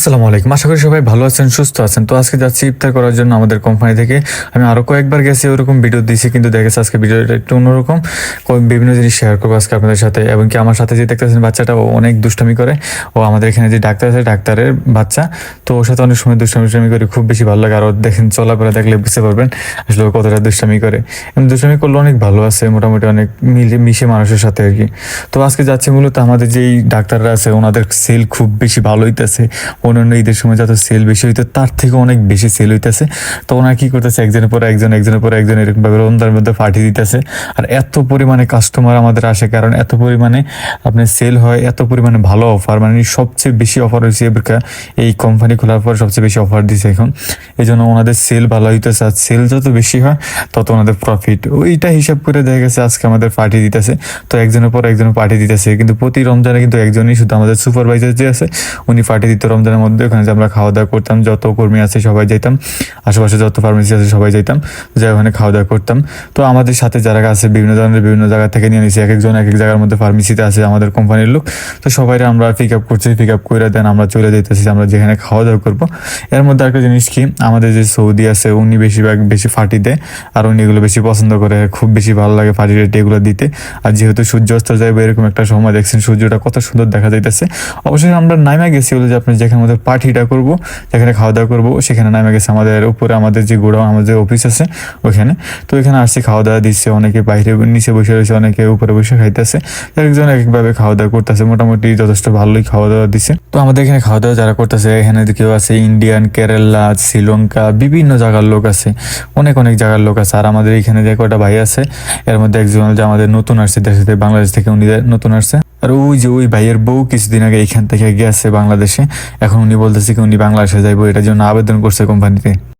আসসালামু আলাইকুম। আশা করি সবাই ভালো আছেন, সুস্থ আছেন। তো আজকে যাচ্ছি ইফতার করার জন্য আমাদের কোম্পানি থেকে। আমি আরও কয়েকবার গেছি, ওরকম ভিডিও দিয়েছি কিন্তু দেখেছি আজকে ভিডিওটা একটু অন্যরকম। বিভিন্ন জিনিস শেয়ার করব আজকে আপনাদের সাথে, এবং কি আমার সাথে যে দেখতেছেন বাচ্চাটা, ও অনেক দুষ্টামি করে। ও আমাদের এখানে যে ডাক্তার আছে, ডাক্তারের বাচ্চা, তো ওর সাথে অনেক সময় দুষ্টামি দুষ্টামি করে, খুব বেশি ভালো লাগে। আর দেখেন চলাফেরা দেখলে বুঝতে পারবেন আসলে ও কতটা দুষ্টামি করে। এবং দুষ্টামি করলে অনেক ভালো আছে, মোটামুটি অনেক মিলে মিশে মানুষের সাথে আর কি। তো আজকে যাচ্ছে মূলত আমাদের যেই ডাক্তাররা আছে, ওনাদের সেল খুব বেশি ভালো হইতেছে। অন্যান্য ঈদের সময় যত সেল বেশি হইতো, তার থেকে অনেক বেশি সেল হইতেছে। তো ওনারা কি করতেছে? একজনের পর একজন, একজনের পর একজন এরকম ভাবে রমজানের মধ্যে পাঠিয়ে দিতেছে। আর এত পরিমাণে কাস্টমার আমাদের আসে, কারণ এত পরিমাণে আপনার সেল হয়, এত পরিমাণে ভালো অফার মানে সবচেয়ে বেশি অফার হয়েছে এই কোম্পানি খোলার পর সবচেয়ে বেশি অফার দিছে এখন। এই জন্য ওনাদের সেল ভালো হইতেছে। আর সেল যত বেশি হয়, তত ওনাদের প্রফিট ওইটা হিসাব করে দেখা গেছে, আজকে আমাদের পাঠিয়ে দিতেছে। তো একজনের পর একজন পাঠিয়ে দিতেছে। কিন্তু প্রতি রমজানে কিন্তু একজনই শুধু আমাদের সুপারভাইজার যে আছে, উনি পার্টি দিত রমজানের মধ্যে ওখানে যে আমরা খাওয়া দাওয়া করতাম, যত কর্মী আছে সবাই যাইতাম, আশেপাশে যত ফার্মেসি আছে সবাই যাইতাম যাই ওখানে খাওয়া দাওয়া করতাম। তো আমাদের সাথে যারা আছে, বিভিন্ন ধরনের বিভিন্ন জায়গা থেকে নিয়ে নিয়েছি এক একজন এক এক জায়গার মধ্যে ফার্মেসিতে আছে আমাদের কোম্পানির লোক। তো সবাই আমরা পিক আপ করছি পিক আপ করে দেন আমরা চলে যেতেছি আমরা যেখানে খাওয়া দাওয়া করব। এর মধ্যে একটা জিনিস কি, আমাদের যে সৌদি আছে, উনি বেশিরভাগ বেশি ফাটি দেয়, আর উনি এগুলো বেশি পছন্দ করে, খুব বেশি ভালো লাগে ফাটি রেটে এগুলো দিতে। আর যেহেতু সূর্য অস্ত যায় বা এরকম একটা সময় দেখছেন সূর্যটা কত সুন্দর দেখা যাইতেছে। অবশ্যই আমরা নামে গেছি হলো যে আপনি যেখানে আমাদের পার্টিটা করব, যেখানে খাওয়া দাওয়া করব, সেখানে নামে গেছে আমাদের উপরে, আমাদের যে গোড়া আমাদের অফিস আছে, ওইখানে। তো এখানে আসছে খাওয়া দাওয়া দিচ্ছে, অনেকে বাইরে নিচে বসে রয়েছে, অনেকে উপরে বসে খাইতেছে। একজন এক একভাবে খাওয়া দাওয়া করতেছে, মোটামুটি যথেষ্ট ভালোই খাওয়া দাওয়া দিচ্ছে তো আমাদের এখানে খাওয়া দাওয়া যারা করতেছে, এখানে কেউ আছে ইন্ডিয়ান কেরালা শ্রীলঙ্কা বিভিন্ন জায়গার লোক আছে, অনেক অনেক জায়গার লোক আছে। আর আমাদের এখানে যে কটা ভাই আছে, এর মধ্যে একজন যে আমাদের নতুন আসছে দেশ বাংলাদেশ থেকে উনি নতুন আসছে। আর ওই যে ওই ভাইয়ের বউ কিছুদিন আগে এখান থেকে গেছে বাংলাদেশে। এখন উনি বলতেছে কি উনি বাংলাদেশে যাইবো, এটার জন্য আবেদন করছে কোম্পানিতে।